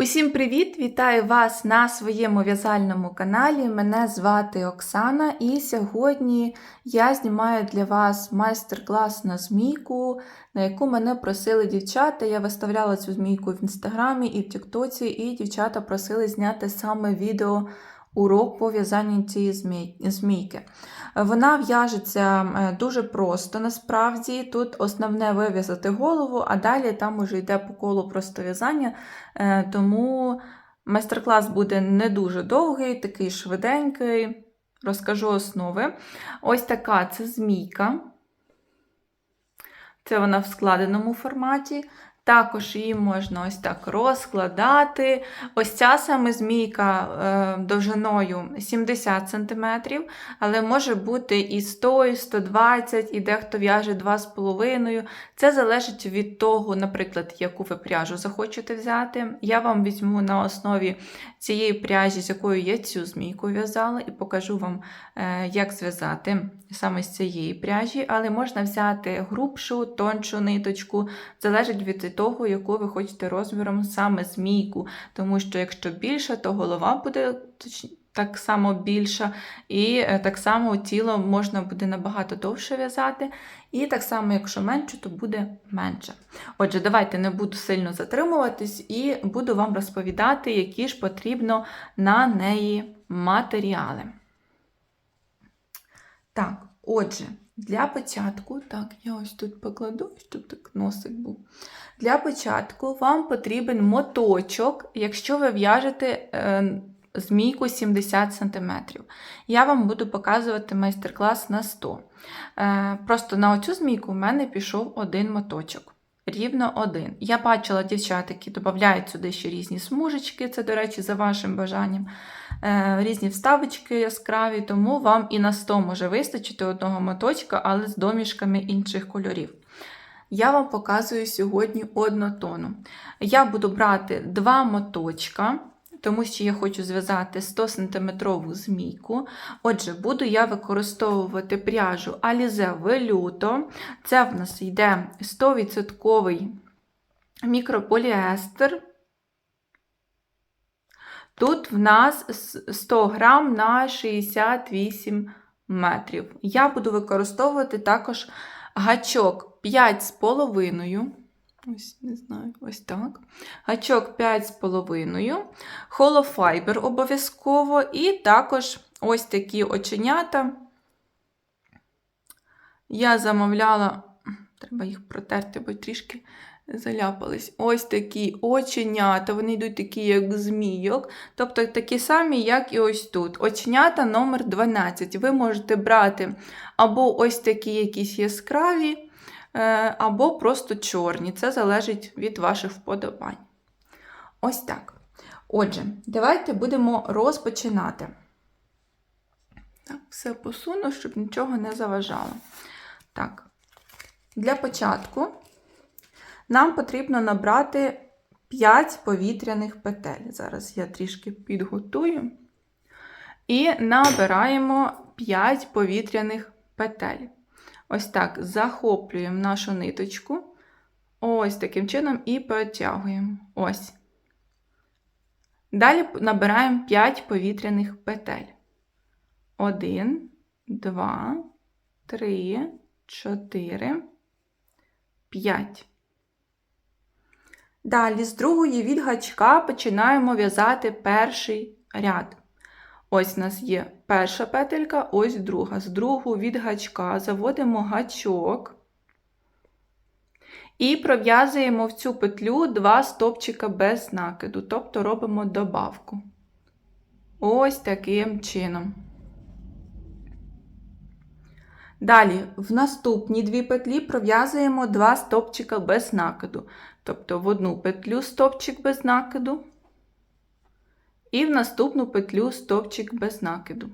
Усім привіт! Вітаю вас на своєму в'язальному каналі. Мене звати Оксана, і сьогодні я знімаю для вас майстер-клас на змійку, на яку мене просили дівчата. Я виставляла цю змійку в інстаграмі і в Тіктоці, і дівчата просили зняти саме відео урок по в'язанню цієї змійки. Вона в'яжеться дуже просто насправді. Тут основне вив'язати голову, а далі там уже йде по колу просто в'язання. Е, Тому майстер-клас буде не дуже довгий, такий швиденький. Розкажу основи. Ось така це змійка. Це вона в складеному форматі. Також її можна ось так розкладати. Ось ця саме змійка е, довжиною 70 см, але може бути і 100, і 120, і дехто в'яже 2,5. Це залежить від того, наприклад, яку ви пряжу захочете взяти. Я вам візьму на основі цієї пряжі, з якою я цю змійку в'язала, і покажу вам, е, як зв'язати саме з цієї пряжі, але можна взяти грубшу, тоншу ниточку, залежить від того, яку ви хочете розміром саме змійку. Тому що якщо більше, то голова буде так само більша, і е, так само тіло можна буде набагато довше в'язати. І так само, якщо менше, то буде менше. Отже, давайте не буду сильно затримуватись і буду вам розповідати, які ж потрібно на неї матеріали. Так, отже, для початку, так, я ось тут покладу, щоб так носик був. Для початку вам потрібен моточок, якщо ви в'яжете е, змійку 70 см. Я вам буду показувати майстер-клас на 100. Е, просто на оцю змійку в мене пішов один моточок. Рівно один. Я бачила дівчат, які додають сюди ще різні смужечки, це, до речі, за вашим бажанням. Е, різні вставочки яскраві, тому вам і на 100 може вистачити одного моточка, але з домішками інших кольорів. Я вам показую сьогодні однотону. Я буду брати два моточка, тому що я хочу зв'язати 100 см змійку. Отже, буду я використовувати пряжу Alize Veluto. Це в нас йде 100% мікрополіестер. Тут в нас 100 грам на 68 метрів. Я буду використовувати також гачок 5,5. Ось, не знаю, ось так. Гачок 5,5, холофайбер обов'язково, і також ось такі оченята. Я замовляла, треба їх протерти, бо трішки заляпались. Ось такі оченята, вони йдуть такі, як змійок. Тобто такі самі, як і ось тут. Оченята номер 12. Ви можете брати або ось такі якісь яскраві, е, або просто чорні. Це залежить від ваших вподобань. Ось так. Отже, давайте будемо розпочинати. Так, все посуну, щоб нічого не заважало. Так, для початку нам потрібно набрати 5 повітряних петель. Зараз я трішки підготую. І набираємо 5 повітряних петель. Ось так захоплюємо нашу ниточку. Ось таким чином і протягуємо. Ось. Далі набираємо 5 повітряних петель. 1, 2, 3, 4, 5. Далі, з другої від гачка починаємо в'язати перший ряд. Ось у нас є перша петелька, ось друга. З другого від гачка заводимо гачок і пров'язуємо в цю петлю два стопчика без накиду, тобто робимо добавку. Ось таким чином. Далі, в наступні дві петлі пров'язуємо два стопчика без накиду. Тобто в одну петлю стопчик без накиду, і в наступну петлю стопчик без накиду.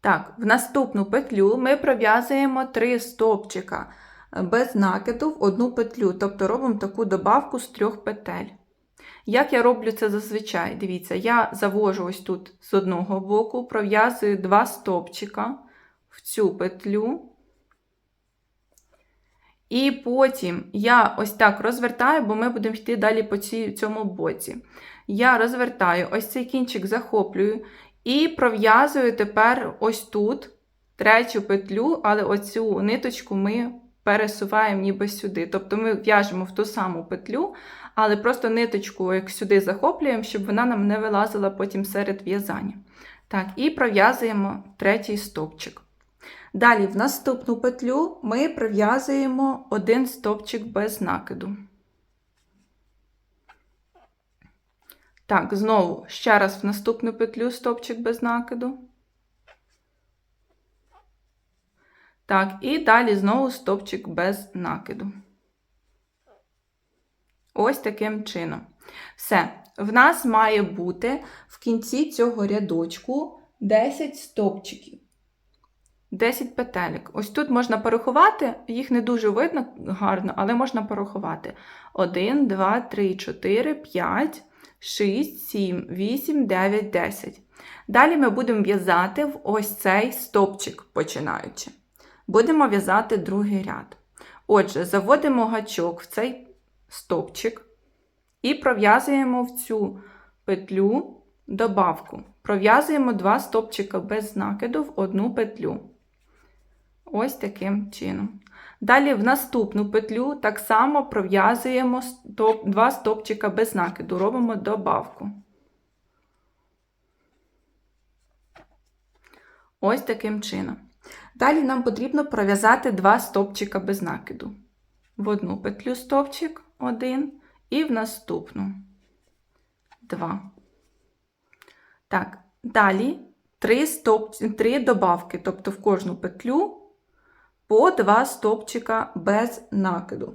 Так, в наступну петлю ми пров'язуємо три стопчика без накиду в одну петлю, тобто робимо таку добавку з трьох петель. Як я роблю це зазвичай? Дивіться, я завожу ось тут з одного боку, пров'язую два стопчика в цю петлю. І потім я ось так розвертаю, бо ми будемо йти далі по цій, цьому боці. Я розвертаю ось цей кінчик захоплюю і пров'язую тепер ось тут третю петлю, але оцю ниточку ми пересуваємо ніби сюди. Тобто ми в'яжемо в ту саму петлю, але просто ниточку як сюди захоплюємо, щоб вона нам не вилазила потім серед в'язання. Так, і пров'язуємо третій стовпчик. Далі, в наступну петлю ми пров'язуємо один стовпчик без накиду. Так, знову ще раз в наступну петлю стовпчик без накиду. Так, і далі знову стовпчик без накиду. Ось таким чином. Все. В нас має бути в кінці цього рядочку 10 стовпчиків. 10 петелек. Ось тут можна порахувати, їх не дуже видно гарно, але можна порахувати. 1, 2, 3, 4, 5, 6, 7, 8, 9, 10. Далі ми будемо в'язати в ось цей стовпчик, починаючи. Будемо в'язати другий ряд. Отже, заводимо гачок в цей стовпчик і пров'язуємо в цю петлю добавку. Пров'язуємо два стовпчика без накиду в одну петлю. Ось таким чином. Далі в наступну петлю так само пров'язуємо стоп, два стовпчика без накиду, робимо добавку. Ось таким чином. Далі нам потрібно пров'язати два стовпчика без накиду. В одну петлю стовпчик один і в наступну два. Так, далі три, стоп, три добавки, тобто в кожну петлю по два стовпчика без накиду.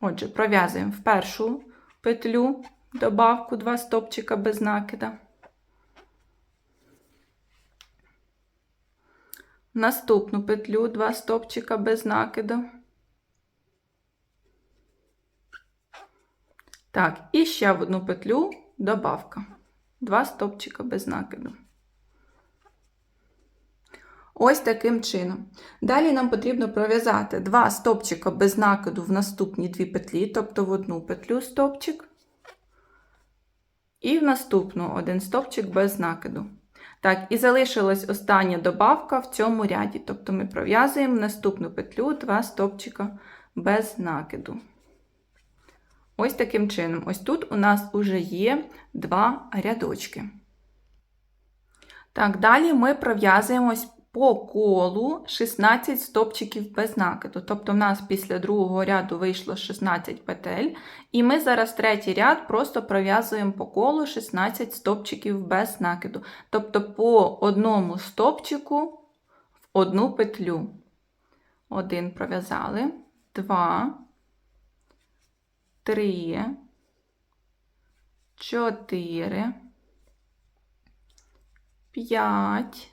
Отже, пров'язуємо в першу петлю добавку два стовпчика без накида. Наступну петлю два стовпчика без накиду. Так, і ще в одну петлю добавка. Два стовпчика без накиду. Ось таким чином. Далі нам потрібно пров'язати два стовпчика без накиду в наступні дві петлі, тобто в одну петлю стовпчик, і в наступну один стовпчик без накиду. Так, і залишилась остання добавка в цьому ряді. Тобто ми пров'язуємо в наступну петлю два стовпчика без накиду. Ось таким чином. Ось тут у нас вже є два рядочки. Так, далі ми пров'язуємо по колу 16 стопчиків без накиду. Тобто, в нас після другого ряду вийшло 16 петель, і ми зараз третій ряд просто пров'язуємо по колу 16 стопчиків без накиду. Тобто по одному стопчику в одну петлю. Один пров'язали, два, три, чотири, п'ять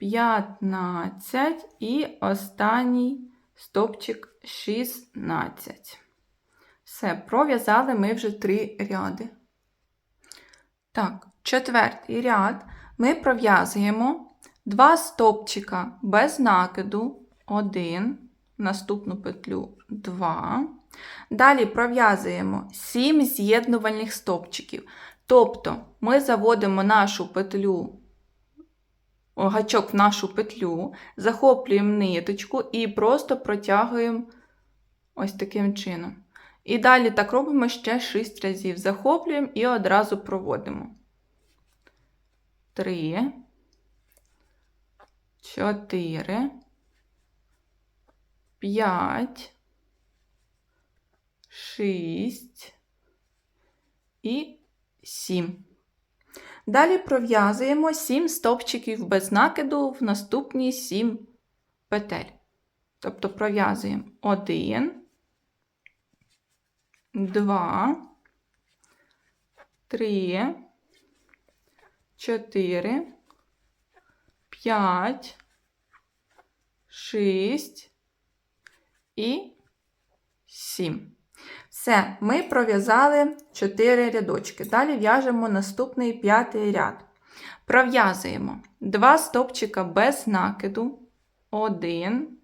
15 і останній стопчик 16. Все, пров'язали ми вже три ряди. Так, четвертий ряд ми пров'язуємо два стопчика без накиду, 1, наступну петлю 2. Далі пров'язуємо 7 з'єднувальних стопчиків. Тобто ми заводимо нашу петлю гачок в нашу петлю, захоплюємо ниточку і просто протягуємо ось таким чином. І далі так робимо ще 6 разів. Захоплюємо і одразу проводимо. 3, 4, 5, 6 і 7. Далі пров'язуємо 7 стовпчиків без накиду в наступні 7 петель. Тобто пров'язуємо 1, два, три, чотири, п'ять, шість і сім. Все, ми пров'язали 4 рядочки. Далі в'яжемо наступний п'ятий ряд. Пров'язуємо 2 стопчика без накиду. 1,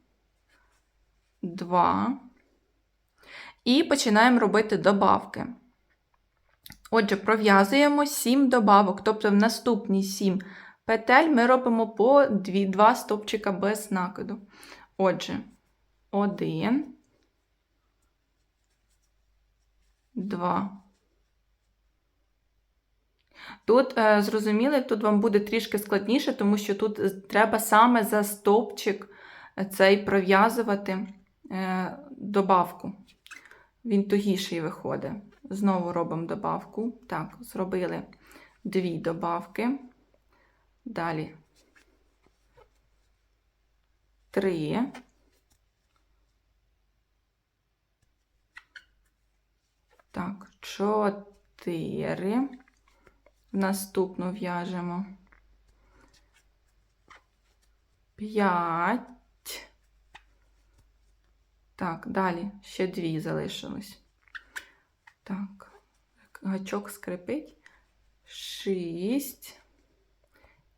2. І починаємо робити добавки. Отже, пров'язуємо 7 добавок, тобто в наступні 7 петель ми робимо по 2, 2 стопчика без накиду. Отже, 1, 2. Тут, е, зрозуміли, тут вам буде трішки складніше, тому що тут е, треба саме за стовпчик е, цей пров'язувати добавку. Він тугіший виходить. Знову робимо добавку. Так, зробили дві добавки. Далі три. Так, чотири. Наступну в'яжемо. П'ять. Так, далі ще дві залишилось. Так, гачок скрипить. Шість.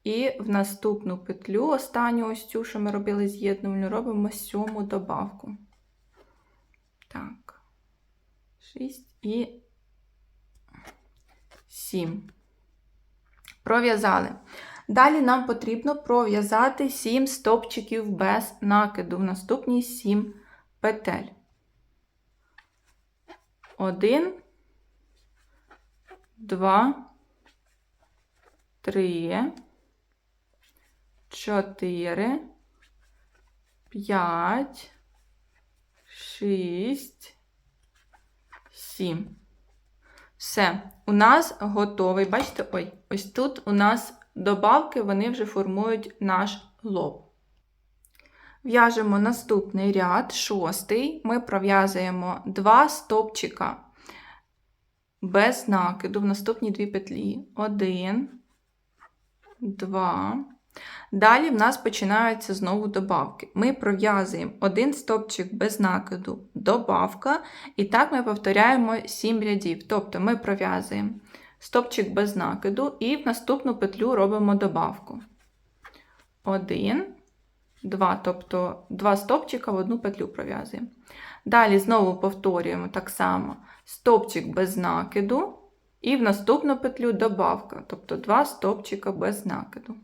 І в наступну петлю, останню ось цю, що ми робили з'єднувальну, робимо сьому добавку. 6 і 7. Пров'язали. Далі нам потрібно пров'язати 7 стопчиків без накиду в наступні 7 петель. 1, 2, 3, 4, 5, 6, 7. Все, у нас готовий. Бачите, ой, ось тут у нас добавки, вони вже формують наш лоб. В'яжемо наступний ряд, шостий. Ми пров'язуємо два стопчика без накиду в наступні дві петлі. Один, два. Далі в нас починаються знову добавки. Ми пров'язуємо один стопчик без накиду, добавка, і так ми повторяємо 7 рядів. Тобто ми пров'язуємо стопчик без накиду і в наступну петлю робимо добавку. Один, два, тобто два стопчика в одну петлю пров'язуємо. Далі знову повторюємо так само стопчик без накиду, і в наступну петлю добавка, тобто два стопчика без накиду.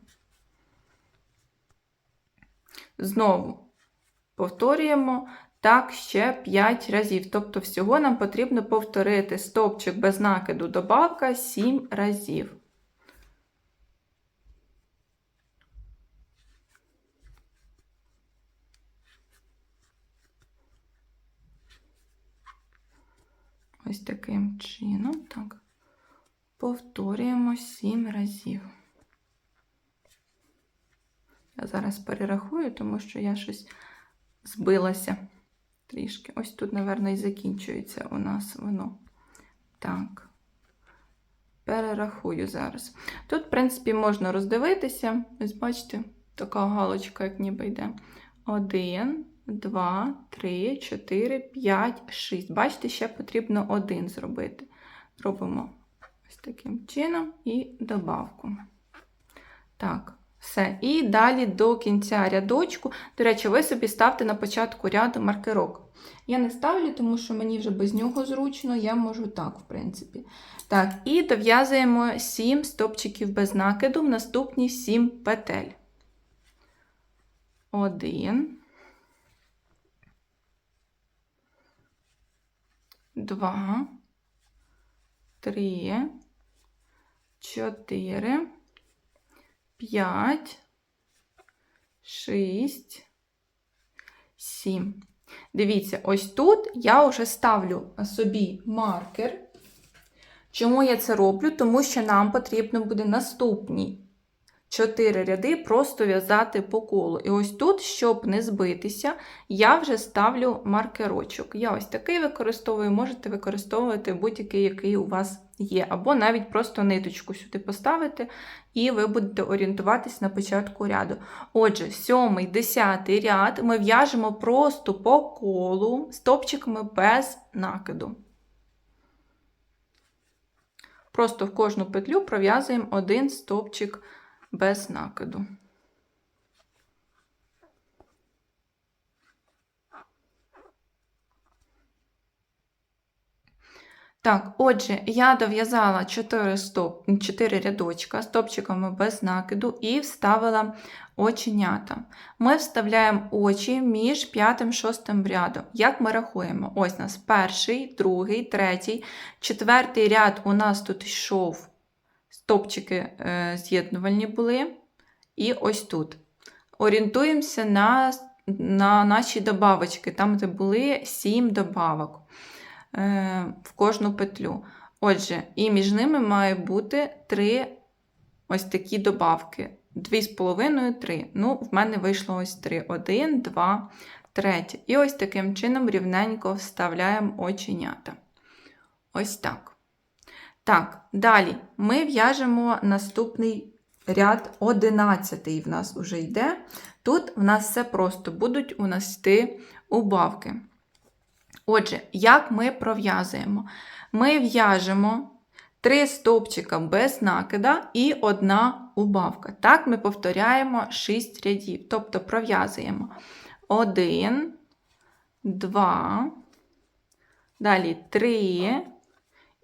Знову повторюємо так ще 5 разів. Тобто, всього нам потрібно повторити стовпчик без накиду добавка 7 разів. Ось таким чином, так, повторюємо 7 разів. Я зараз перерахую, тому що я щось збилася трішки. Ось тут, мабуть, і закінчується у нас воно. Так. Перерахую зараз. Тут, в принципі, можна роздивитися. Ось, бачите, така галочка, як ніби йде. Один, два, три, чотири, п'ять, шість. Бачите, ще потрібно один зробити. Робимо ось таким чином і добавку. Так. Все. І далі до кінця рядочку. До речі, ви собі ставте на початку ряду маркерок. Я не ставлю, тому що мені вже без нього зручно, я можу так, в принципі. Так, і дов'язуємо 7 стопчиків без накиду в наступні 7 петель. Один. Два. Три. Чотири. 5, 6, 7. Дивіться, ось тут я вже ставлю собі маркер. Чому я це роблю? Тому що нам потрібно буде наступні 4 ряди просто в'язати по колу. І ось тут, щоб не збитися, я вже ставлю маркерочок. Я ось такий використовую, можете використовувати будь-який, який у вас є. Або навіть просто ниточку сюди поставити, і ви будете орієнтуватись на початку ряду. Отже, сьомий, десятий ряд ми в'яжемо просто по колу стопчиками без накиду. Просто в кожну петлю пров'язуємо один стовпчик без накиду. Так, отже, я дов'язала 4, стоп, 4 рядочка стопчиками без накиду і вставила оченята. Ми вставляємо очі між п'ятим і шостим рядом. Як ми рахуємо? Ось у нас перший, другий, третій, четвертий ряд у нас тут йшов стопчики е, з'єднувальні були. І ось тут. Орієнтуємося на на наші добавочки, там, де були 7 добавок е, в кожну петлю. Отже, і між ними має бути 3 ось такі добавки. 2,5, 3. Ну, в мене вийшло ось 3. 1, 2, 3. І ось таким чином рівненько вставляємо оченята. Ось так. Так, далі ми в'яжемо наступний ряд 11 в нас вже йде. Тут в нас все просто будуть у нас йти убавки. Отже, як ми пров'язуємо? Ми в'яжемо 3 стовпчика без накида і одна убавка. Так, ми повторяємо 6 рядів. Тобто пров'язуємо 1, 2, далі 3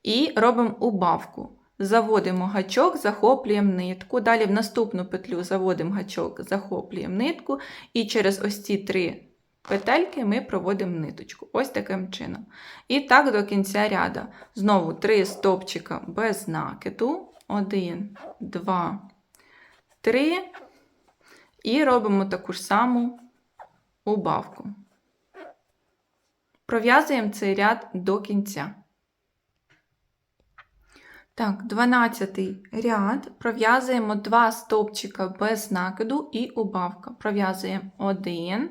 і робимо убавку. Заводимо гачок, захоплюємо нитку. Далі в наступну петлю заводимо гачок, захоплюємо нитку, і через ось ці три петельки ми проводимо ниточку. Ось таким чином. І так до кінця ряду. Знову три стовпчика без накиду. Один, два, три. І робимо таку ж саму убавку. Пров'язуємо цей ряд до кінця. Так, 12 ряд пров'язуємо 2 стовпчика без накиду і убавка. Пров'язуємо 1,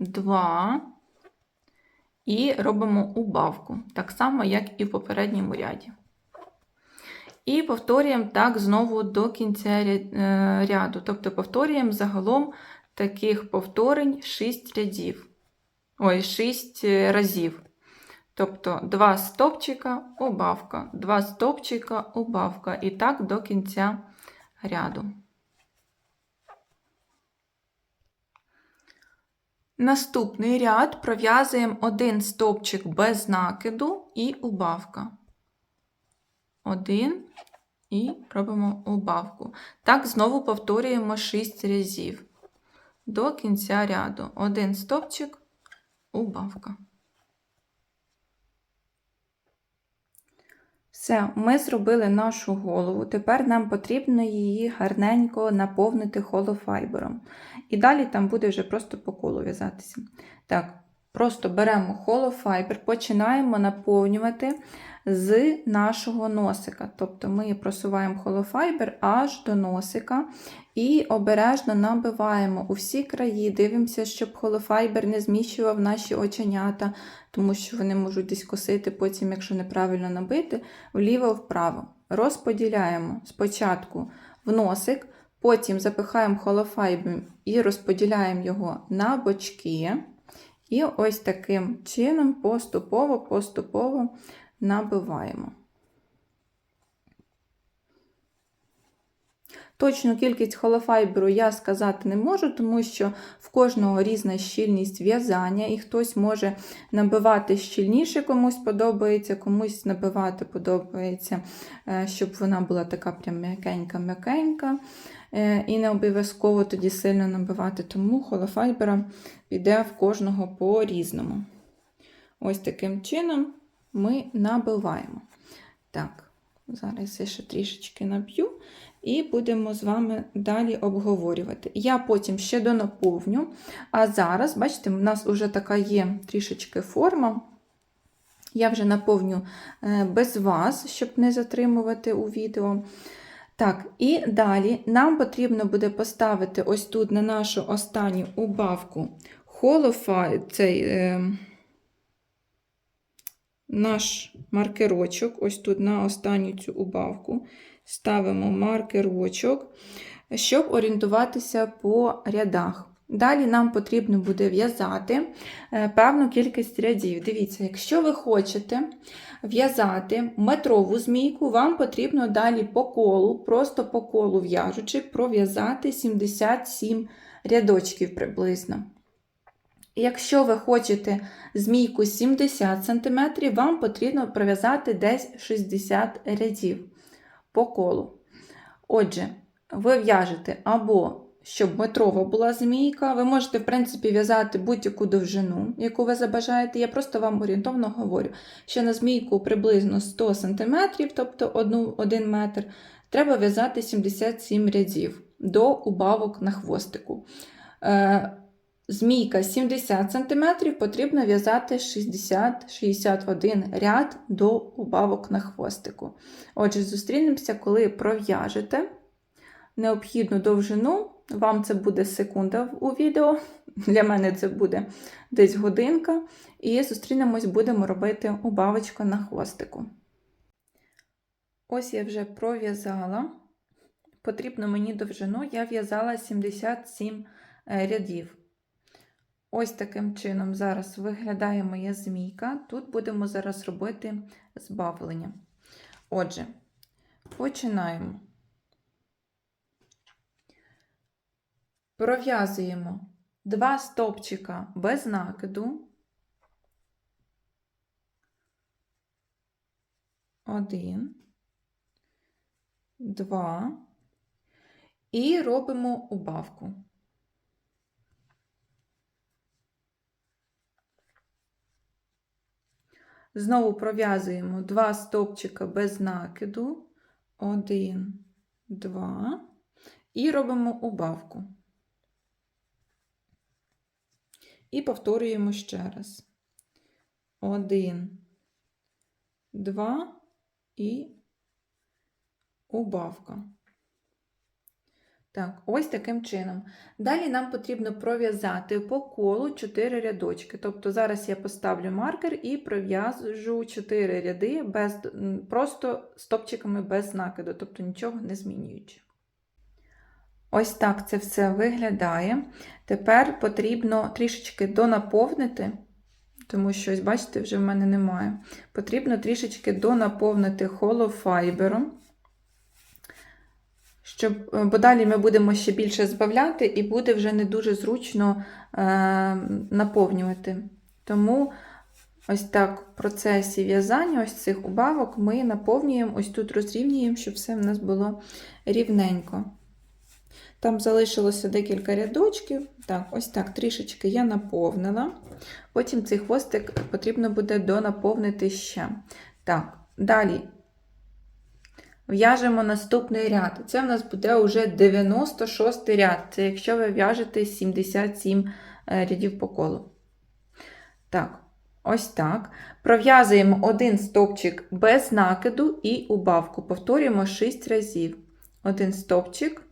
2 і робимо убавку, так само, як і в попередньому ряді. І повторюємо так знову до кінця е, ряду. Тобто повторюємо загалом таких повторень 6 рядів. Ой, 6 разів. Тобто два стопчика, убавка, два стопчика, убавка. І так до кінця ряду. Наступний ряд пров'язуємо один стовпчик без накиду і убавка. Один і робимо убавку. Так, знову повторюємо 6 разів. До кінця ряду. Один стовпчик, убавка. Все, ми зробили нашу голову. Тепер нам потрібно її гарненько наповнити холофайбером. І далі там буде вже просто по колу в'язатися. Так, просто беремо холофайбер, починаємо наповнювати з нашого носика. Тобто ми просуваємо холофайбер аж до носика і обережно набиваємо у всі краї, дивимося, щоб холофайбер не зміщував наші оченята, тому що вони можуть десь косити, потім, якщо неправильно набити, вліво-вправо. Розподіляємо спочатку в носик, потім запихаємо холофайбер і розподіляємо його на бочки. І ось таким чином поступово-поступово набиваємо. Точну кількість холофайберу я сказати не можу, тому що в кожного різна щільність в'язання, і хтось може набивати щільніше, комусь подобається, комусь набивати подобається, е, щоб вона була така прям м'якенька-м'якенька. Е, і не обов'язково тоді сильно набивати, тому холофайбера піде в кожного по-різному. Ось таким чином ми набиваємо. Так, зараз я ще трішечки наб'ю, і будемо з вами далі обговорювати. Я потім ще донаповню. А зараз, бачите, у нас вже така є трішечки форма. Я вже наповню е, без вас, щоб не затримувати у відео. Так, і далі нам потрібно буде поставити ось тут на нашу останню убавку холофай, цей е, наш маркерочок, ось тут на останню цю убавку. Ставимо маркерочок, щоб орієнтуватися по рядах. Далі нам потрібно буде в'язати е, певну кількість рядів. Дивіться, якщо ви хочете в'язати метрову змійку, вам потрібно далі по колу, просто по колу в'яжучи, пров'язати 77 рядочків приблизно. Якщо ви хочете змійку 70 см, вам потрібно пров'язати десь 60 рядів по колу. Отже, ви в'яжете або щоб метрова була змійка, ви можете, в принципі, в'язати будь-яку довжину, яку ви забажаєте. Я просто вам орієнтовно говорю, що на змійку приблизно 100 см, тобто 1 метр, треба в'язати 77 рядів до убавок на хвостику. Е, Змійка 70 см потрібно в'язати 60-61 ряд до убавок на хвостику. Отже, зустрінемося, коли пров'яжете необхідну довжину. Вам це буде секунда у відео, для мене це буде десь годинка. І зустрінемось, будемо робити убавочку на хвостику. Ось я вже пров'язала. Потрібно мені довжину, я в'язала 77 рядів. Ось таким чином зараз виглядає моя змійка. Тут будемо зараз робити збавлення. Отже, починаємо. Пров'язуємо два стопчика без накиду. Один, два. І робимо убавку. Знову пров'язуємо два стовпчика без накиду, один, два, і робимо убавку. І повторюємо ще раз. Один, два і убавка. Так, ось таким чином. Далі нам потрібно пров'язати по колу 4 рядочки. Тобто зараз я поставлю маркер і пров'яжу 4 ряди без, просто стопчиками без накиду, тобто нічого не змінюючи. Ось так це все виглядає. Тепер потрібно трішечки донаповнити, тому що, ось, бачите, вже в мене немає. Потрібно трішечки донаповнити холофайбером щоб, е, бо далі ми будемо ще більше збавляти, і буде вже не дуже зручно е, наповнювати. Тому ось так в процесі в'язання ось цих убавок ми наповнюємо, ось тут розрівнюємо, щоб все в нас було рівненько. Там залишилося декілька рядочків. Так, ось так трішечки я наповнила. Потім цей хвостик потрібно буде донаповнити ще. Так, далі В'яжемо наступний ряд. Це в нас буде вже 96 ряд. Це якщо ви в'яжете 77 е, рядів по колу. Так, ось так. Пров'язуємо один стовпчик без накиду і убавку. Повторюємо 6 разів. Один стовпчик,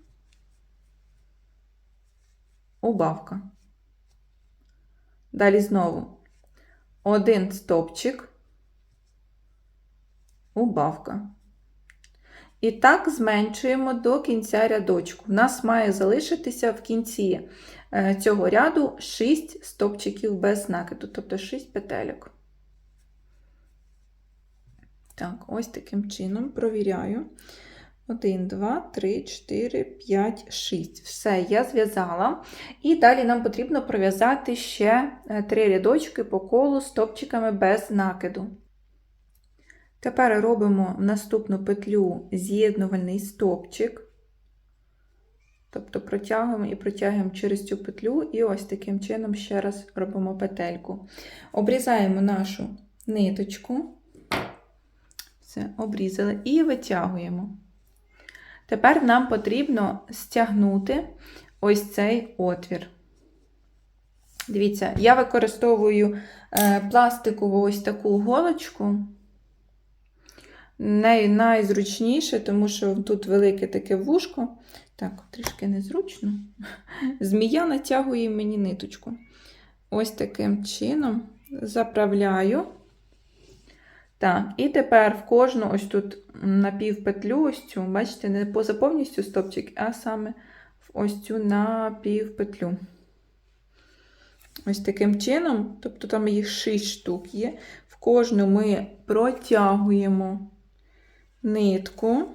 убавка. Далі знову один стовпчик, убавка. І так зменшуємо до кінця рядочку. У нас має залишитися в кінці е, цього ряду 6 стопчиків без накиду, тобто 6 петельок. Так, ось таким чином провіряю. 1, 2, 3, 4, 5, 6. Все, я зв'язала. І далі нам потрібно пров'язати ще 3 е, рядочки по колу стопчиками без накиду. Тепер робимо наступну петлю з'єднувальний стопчик, тобто протягуємо і протягуємо через цю петлю, і ось таким чином ще раз робимо петельку. Обрізаємо нашу ниточку, все, обрізали, і витягуємо. Тепер нам потрібно стягнути ось цей отвір. Дивіться, я використовую е, пластикову ось таку голочку. Нею найзручніше, тому що тут велике таке вушко. Так, трішки незручно. Змія натягує мені ниточку. Ось таким чином заправляю. Так, і тепер в кожну ось тут напівпетлю, ось цю, бачите, не поза повністю стопчик, а саме в ось цю напівпетлю. Ось таким чином, тобто там їх 6 штук є. В кожну ми протягуємо нитку.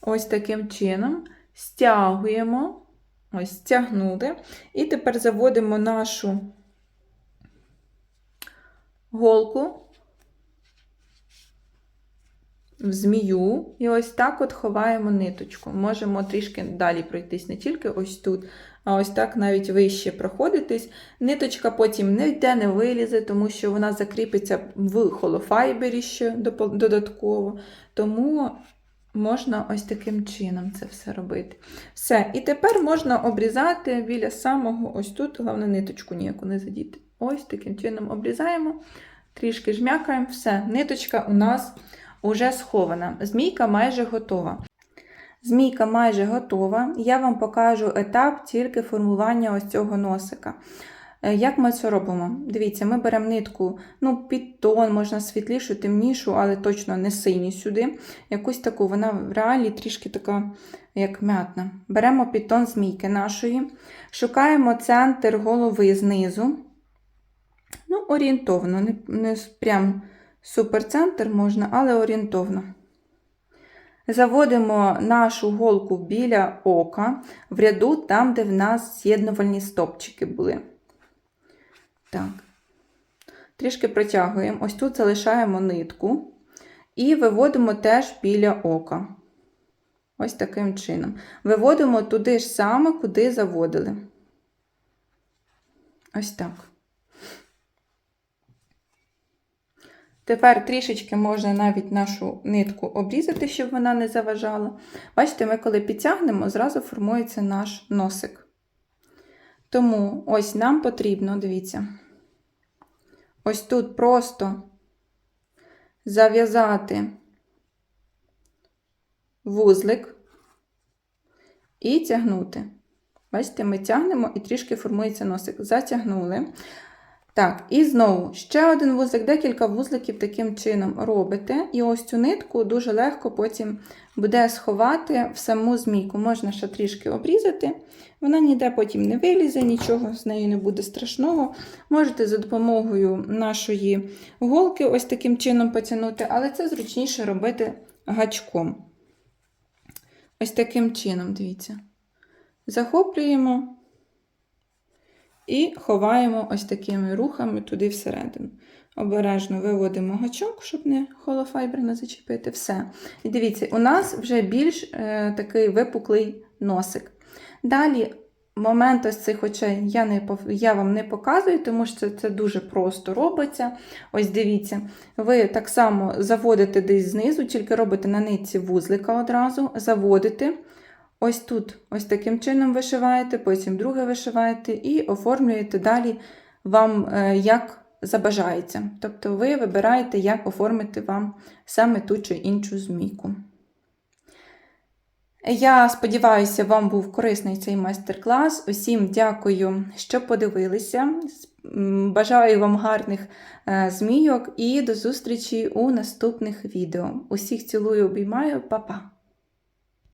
Ось таким чином стягуємо, ось стягнули. І тепер заводимо нашу голку в змію, і ось так от ховаємо ниточку. Можемо трішки далі пройтись не тільки ось тут, а ось так навіть вище проходитись. Ниточка потім не йде, не вилізе, тому що вона закріпиться в холофайбері ще додатково. Тому можна ось таким чином це все робити. Все. І тепер можна обрізати біля самого ось тут, головне, ниточку ніяку не задіти. Ось таким чином обрізаємо, трішки жмякаємо, все. Ниточка у нас уже схована. Змійка майже готова. Змійка майже готова. Я вам покажу етап тільки формування ось цього носика. Е, Як ми це робимо? Дивіться, ми беремо нитку, ну, під тон, можна світлішу, темнішу, але точно не синю сюди. Якусь таку, вона в реалі трішки така, як м'ятна. Беремо підтон змійки нашої, шукаємо центр голови знизу. Ну, орієнтовно, не, не прям суперцентр можна, але орієнтовно. Заводимо нашу голку біля ока в ряду, там, де в нас з'єднувальні стопчики були. Так. Трішки протягуємо. Ось тут залишаємо нитку і виводимо теж біля ока. Ось таким чином. Виводимо туди ж саме, куди заводили. Ось так. Тепер трішечки можна навіть нашу нитку обрізати, щоб вона не заважала. Бачите, ми коли підтягнемо, зразу формується наш носик. Тому ось нам потрібно, дивіться, ось тут просто зав'язати вузлик і тягнути. Бачите, ми тягнемо і трішки формується носик. Затягнули. Так, і знову ще один вузлик, декілька вузликів таким чином робите. І ось цю нитку дуже легко потім буде сховати в саму змійку. Можна ще трішки обрізати. Вона ніде потім не вилізе, нічого з нею не буде страшного. Можете за допомогою нашої голки ось таким чином потягнути, але це зручніше робити гачком. Ось таким чином, дивіться. Захоплюємо. І ховаємо ось такими рухами туди всередину. Обережно виводимо гачок, щоб не холофайбер не зачепити. Все. І дивіться, у нас вже більш е, такий випуклий носик. Далі, момент ось цих очей я, не, я вам не показую, тому що це, це дуже просто робиться. Ось дивіться, ви так само заводите десь знизу, тільки робите на нитці вузлика одразу, заводите. Ось тут, ось таким чином вишиваєте, потім друге вишиваєте і оформлюєте далі вам е, як забажається. Тобто ви вибираєте, як оформити вам саме ту чи іншу змійку. Я сподіваюся, вам був корисний цей майстер-клас. Усім дякую, що подивилися. Бажаю вам гарних е, змійок і до зустрічі у наступних відео. Усіх цілую, обіймаю, па-па!